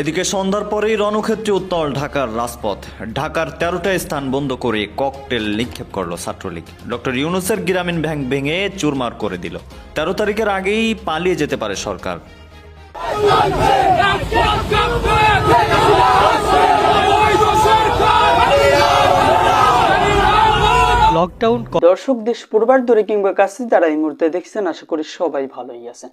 এদিকে সন্ধ্যার পরেই রণক্ষেত্রে উত্তল ঢাকার রাজপথ। ঢাকার তেরোটা স্থান বন্ধ করে ককটেল নিক্ষেপ করল ছাত্রলীগ। ডক্টর ইউনুসের গ্রামীণ ব্যাংক ভেঙে চুরমার করে দিল। তেরো তারিখের আগেই পালিয়ে যেতে পারে সরকার। লকডাউন দর্শক দেশ পূর্বার দূরে কিংবা কাছে যারা এই মুহূর্তে দেখছেন আশা করি সবাই ভালোই আছেন।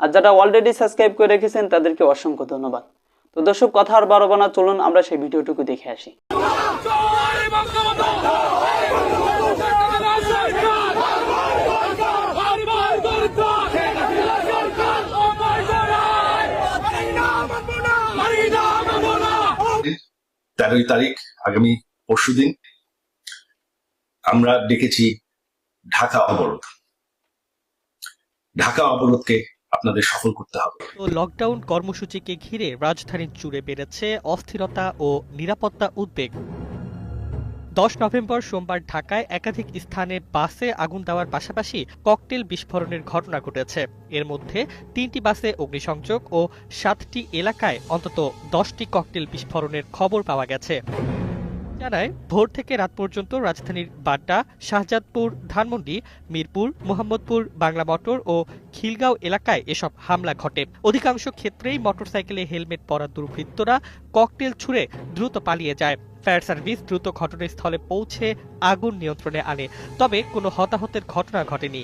আর যারা অলরেডি সাবস্ক্রাইব করে রেখেছেন, তাদেরকে অসংখ্য ধন্যবাদ। তো দর্শক, কথা আর বারবার না, চলুন আমরা সেই ভিডিওটুকু দেখে আসি। তেরোই তারিখ, আগামী পরশুদিন আমরা ডেকেছি ঢাকা অবরোধ। ঢাকা অবরোধকে আপনাদের সফল করতে হবে। তো লকডাউন কর্মসূচিকে ঘিরে রাজধানীর জুড়ে বেড়েছে অস্থিরতা ও নিরাপত্তা উদ্বেগ। দশ নভেম্বর সোমবার ঢাকায় একাধিক স্থানে বাসে আগুন দেওয়ার পাশাপাশি ককটেল বিস্ফোরণের ঘটনা ঘটেছে। এর মধ্যে তিনটি বাসে অগ্নিসংযোগ ও সাতটি এলাকায় অন্তত দশটি ককটেল বিস্ফোরণের খবর পাওয়া গেছে। জানায় ভোর থেকে রাত পর্যন্ত রাজধানীর বাড্ডা, শাহজাদপুর, ধানমন্ডি, মিরপুর, মোহাম্মদপুর, বাংলা মোটর ও খিলগাঁও এলাকায় এসব হামলা ঘটে। অধিকাংশ ক্ষেত্রেই মোটরসাইকেলে হেলমেট পরা দুর্বৃত্তরা ককটেল ছুড়ে দ্রুত পালিয়ে যায়। ফায়ার সার্ভিস দ্রুত ঘটনাস্থলে পৌঁছে আগুন নিয়ন্ত্রণে আনে। তবে কোনো হতাহতের ঘটনা ঘটেনি।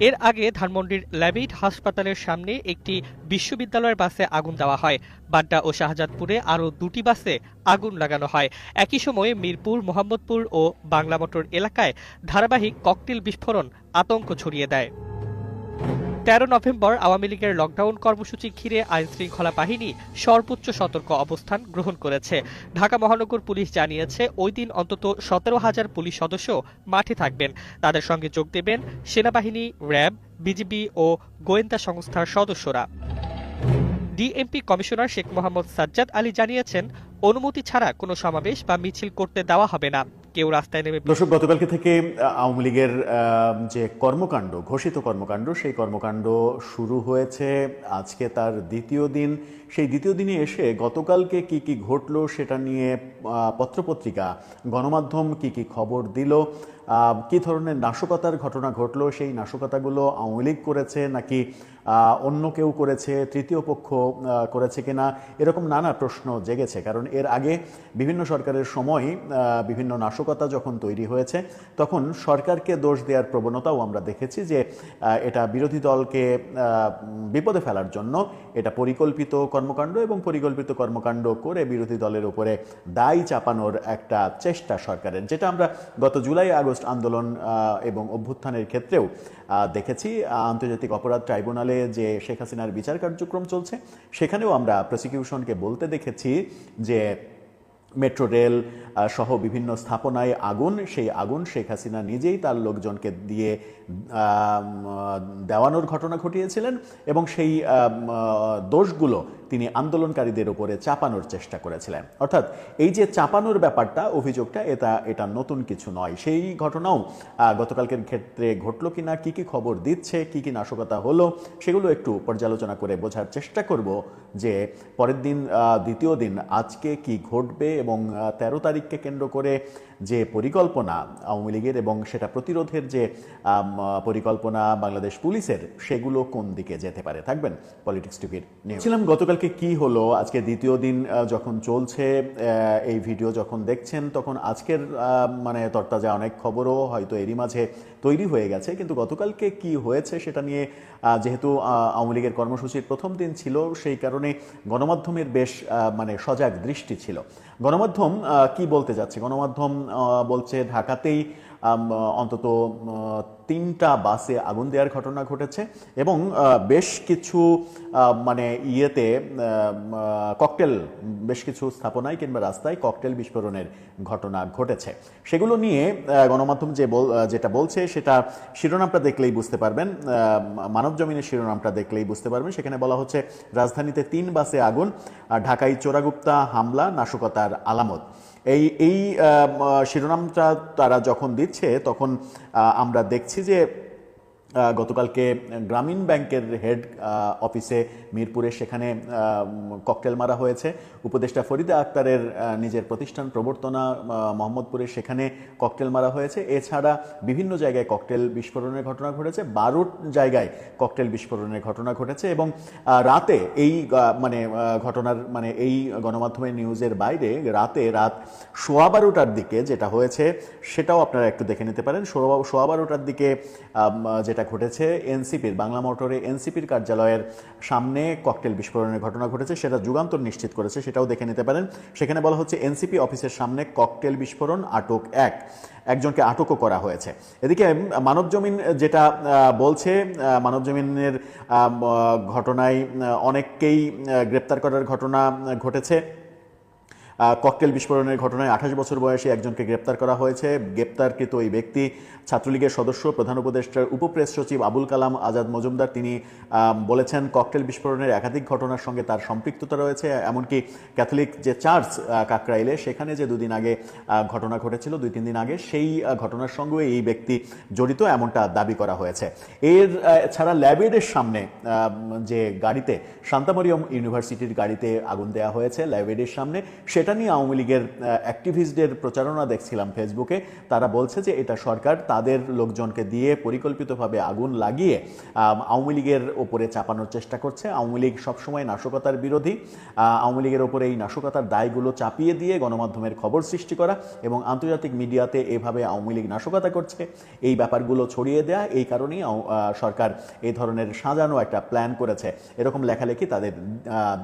এর আগে ধানমন্ডির ল্যাবিট হাসপাতালের সামনে একটি বিশ্ববিদ্যালয়ের বাসে আগুন দেওয়া হয়। বাড্ডা ও শাহজাদপুরে আরও দুটি বাসে আগুন লাগানো হয়। একই সময়ে মিরপুর, মোহাম্মদপুর ও বাংলামোটর এলাকায় ধারাবাহিক ককটেল বিস্ফোরণ আতঙ্ক ছড়িয়ে দেয়। তেরো নভেম্বর আওয়ামী লীগের লকডাউন কর্মসূচি ঘিরে আইন শৃঙ্খলা বাহিনী সর্বোচ্চ সতর্ক অবস্থান গ্রহণ করেছে। ঢাকা মহানগর পুলিশ জানিয়েছে, ওই দিন অন্তত সতেরো হাজার পুলিশ সদস্য মাঠে থাকবেন। তাদের সঙ্গে যোগ দেবেন সেনাবাহিনী, র্যাব, বিজিবি ও গোয়েন্দা সংস্থার সদস্যরা। ডিএমপি কমিশনার শেখ মোহাম্মদ সাজ্জাদ আলী জানিয়েছেন, অনুমতি ছাড়া কোনো সমাবেশ বা মিছিল করতে দেওয়া হবে না। কেউ রাস্তায় নেমে দর্শক, গতকালকে থেকে আওয়ামী লীগের যে কর্মকাণ্ড, ঘোষিত কর্মকাণ্ড, সেই কর্মকাণ্ড শুরু হয়েছে। আজকে তার দ্বিতীয় দিন। সেই দ্বিতীয় দিনে এসে গতকালকে কি কি ঘটলো সেটা নিয়ে পত্রপত্রিকা, গণমাধ্যম কি কি খবর দিল কি ধরনের নাশকতার ঘটনা ঘটলো? সেই নাশকতাগুলো আওয়ামী লীগ করেছে নাকি অন্য কেউ করেছে, তৃতীয় পক্ষ করেছে কিনা? এরকম নানা প্রশ্ন জেগেছে। কারণ এর আগে বিভিন্ন সরকারের সময় বিভিন্ন নাশকতা যখন তৈরি হয়েছে, তখন সরকারকে দোষ দেওয়ার প্রবণতাও আমরা দেখেছি যে এটা বিরোধী দলকে বিপদে ফেলার জন্য এটা পরিকল্পিত কর্মকাণ্ড এবং পরিকল্পিত কর্মকাণ্ড করে বিরোধী দলের উপরে দায় চাপানোর একটা চেষ্টা সরকারের। যেটা আমরা গত জুলাই আগস্ট আন্দোলন আহ, এবং অভ্যুত্থানের ক্ষেত্রেও দেখেছি আন্তর্জাতিক অপরাধ ট্রাইব্যুনালে যে শেখ হাসিনার বিচার কার্যক্রম চলছে সেখানেও আমরা প্রসিকিউশনকে বলতে দেখেছি যে মেট্রো রেল সহ বিভিন্ন স্থাপনায় আগুন সেই আগুন শেখ হাসিনা নিজেই তার লোকজনকে দিয়ে দেওয়ানোর ঘটনা ঘটিয়েছিলেন এবং সেই দোষগুলো তিনি আন্দোলনকারীদের উপরে চাপানোর চেষ্টা করেছিলেন। অর্থাৎ এই যে চাপানোর ব্যাপারটা, অভিযোগটা, এটা এটা নতুন কিছু নয়। সেই ঘটনাও গতকালকের ক্ষেত্রে ঘটলো কিনা, কি কি খবর দিচ্ছে, কি কি নাশকতা হলো, সেগুলো একটু পর্যালোচনা করে বোঝার চেষ্টা করব যে পরের দিন দ্বিতীয় দিন আজকে কি ঘটবে এবং তেরো তারিখকে কেন্দ্র করে যে পরিকল্পনা আওয়ামী লীগের এবং সেটা প্রতিরোধের যে পরিকল্পনা বাংলাদেশ পুলিশের, সেগুলো কোন দিকে যেতে পারে? থাকবেন পলিটিক্স টিভির নিউজ ছিলাম গতকালকে কি হলো? আজকে দ্বিতীয় দিন যখন চলছে এই ভিডিও যখন দেখছেন, তখন আজকের মানে তরতাজা অনেক খবরও হয়তো এরই মাঝে তৈরি হয়ে গেছে। কিন্তু গতকালকে কি হয়েছে সেটা নিয়ে যেহেতু আওয়ামী লীগের কর্মসূচির প্রথম দিন ছিল, সেই কারণে গণমাধ্যমের বেশ মানে সজাগ দৃষ্টি ছিল। গণমাধ্যম কি বলতে যাচ্ছে? গণমাধ্যম বলছে ঢাকাতেই অন্তত তিনটা বাসে আগুন দেওয়ার ঘটনা ঘটেছে এবং বেশ কিছু মানে ইয়েতে ককটেল, বেশ কিছু স্থাপনায় কিংবা রাস্তায় ককটেল বিস্ফোরণের ঘটনা ঘটেছে। সেগুলো নিয়ে গণমাধ্যম যে যেটা বলছে সেটা শিরোনামটা দেখলেই বুঝতে পারবেন মানব জমিনের শিরোনামটা দেখলেই বুঝতে পারবেন। সেখানে বলা হচ্ছে, রাজধানীতে তিন বাসে আগুন ঢাকায় চোরাগুপ্তা হামলা, নাশকতার আলামত। এই এই শিরোনামটা তারা যখন দিচ্ছে তখন আমরা দেখছি যে গতকালকে গ্রামীণ ব্যাংকের হেড অফিসে মিরপুরে সেখানে ককটেল মারা হয়েছে। উপদেষ্টা ফরিদা আক্তারের নিজের প্রতিষ্ঠান প্রবর্তনা মোহাম্মদপুরে সেখানে ককটেল মারা হয়েছে। এছাড়া বিভিন্ন জায়গায় ককটেল বিস্ফোরণের ঘটনা ঘটেছে। বারো জায়গায় ককটেল বিস্ফোরণের ঘটনা ঘটেছে এবং রাতে এই মানে ঘটনার মানে এই গণমাধ্যমের নিউজের বাইরে রাতে রাত সোয়া বারোটার দিকে যেটা হয়েছে সেটাও আপনারা একটু দেখে নিতে পারেন। সোয়া- বারোটার দিকে আম, যেটা ঘটেছে এনসিপির বাংলা মোটরে এনসিপির কার্যালয়ের সামনে ককটেল বিস্ফোরণের ঘটনা ঘটেছে সেটা যুগান্তর নিশ্চিত করেছে সেটাও দেখে নিতে পারেন। সেখানে বলা হচ্ছে এনসিপি অফিসের সামনে ককটেল বিস্ফোরণ আটক এক। একজনকে আটকও করা হয়েছে। এদিকে মানব জমিন যেটা বলছে আহ, মানব জমিনের ঘটনায় অনেককেই গ্রেপ্তার করার ঘটনা ঘটেছে। ককটেল বিস্ফোরণের ঘটনায় আঠাশ বছর বয়সে একজনকে গ্রেপ্তার করা হয়েছে। গ্রেপ্তারকৃত এই ব্যক্তি ছাত্রলীগের সদস্য, প্রধান উপদেষ্টার উপপ্রেস সচিব আবুল কালাম আজাদ মজুমদার। তিনি বলেছেন ককটেল বিস্ফোরণের একাধিক ঘটনার সঙ্গে তার সম্পৃক্ততা রয়েছে, এমনকি ক্যাথলিক যে চার্চ কাকরাইলে, সেখানে যে দুদিন আগে ঘটনা ঘটেছিল, দুই তিন দিন আগে, সেই ঘটনার সঙ্গে এই ব্যক্তি জড়িত, এমনটা দাবি করা হয়েছে। এর ছাড়া ল্যাবেডের সামনে যে গাড়িতে, শান্তামরিয়ম ইউনিভার্সিটির গাড়িতে আগুন দেওয়া হয়েছে ল্যাবেডের সামনে, সেটা নিয়ে আওয়ামী লীগের অ্যাক্টিভিস্টদের প্রচারণা দেখছিলাম ফেসবুকে তারা বলছে যে এটা সরকার তাদের লোকজনকে দিয়ে পরিকল্পিতভাবে আগুন লাগিয়ে আওয়ামী লীগের ওপরে চাপানোর চেষ্টা করছে। আওয়ামী লীগ সবসময় নাশকতার বিরোধী। আওয়ামী লীগের ওপরে এই নাশকতার দায়গুলো চাপিয়ে দিয়ে গণমাধ্যমের খবর সৃষ্টি করা এবং আন্তর্জাতিক মিডিয়াতে এভাবে আওয়ামী লীগ নাশকতা করছে। এই ব্যাপারগুলো ছড়িয়ে দেয়া, এই কারণেই সরকার এই ধরনের সাজানো একটা প্ল্যান করেছে। এরকম লেখালেখি তাদের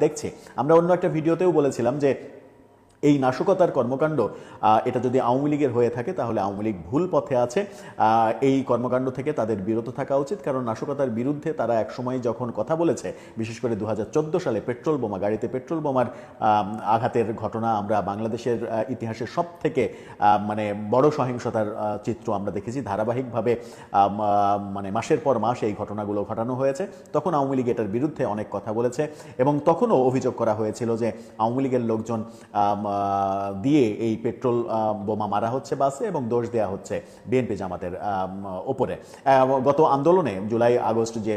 দেখছে। আমরা অন্য একটা ভিডিওতেও বলেছিলাম যে এই নাশকতার কর্মকাণ্ড এটা যদি আওয়ামী লীগের হয়ে থাকে, তাহলে আওয়ামী লীগ ভুল পথে আছে। এই কর্মকাণ্ড থেকে তাদের বিরত থাকা উচিত, কারণ নাশকতার বিরুদ্ধে তারা একসময় যখন কথা বলেছে, বিশেষ করে দু হাজার চোদ্দ সালে পেট্রোল বোমা, গাড়িতে পেট্রোল বোমার আঘাতের ঘটনা আমরা বাংলাদেশের ইতিহাসের সব থেকে মানে বড় সহিংসতার চিত্র আমরা দেখেছি। ধারাবাহিকভাবে মানে মাসের পর মাস এই ঘটনাগুলো ঘটানো হয়েছে। তখন আওয়ামী লীগ এটার বিরুদ্ধে অনেক কথা বলেছে এবং তখনও অভিযোগ করা হয়েছিল যে আওয়ামী লীগের লোকজন দিয়ে এই পেট্রোল বোমা মারা হচ্ছে বাসে এবং দোষ দেওয়া হচ্ছে বিএনপি জামাতের ওপরে। গত আন্দোলনে জুলাই আগস্ট যে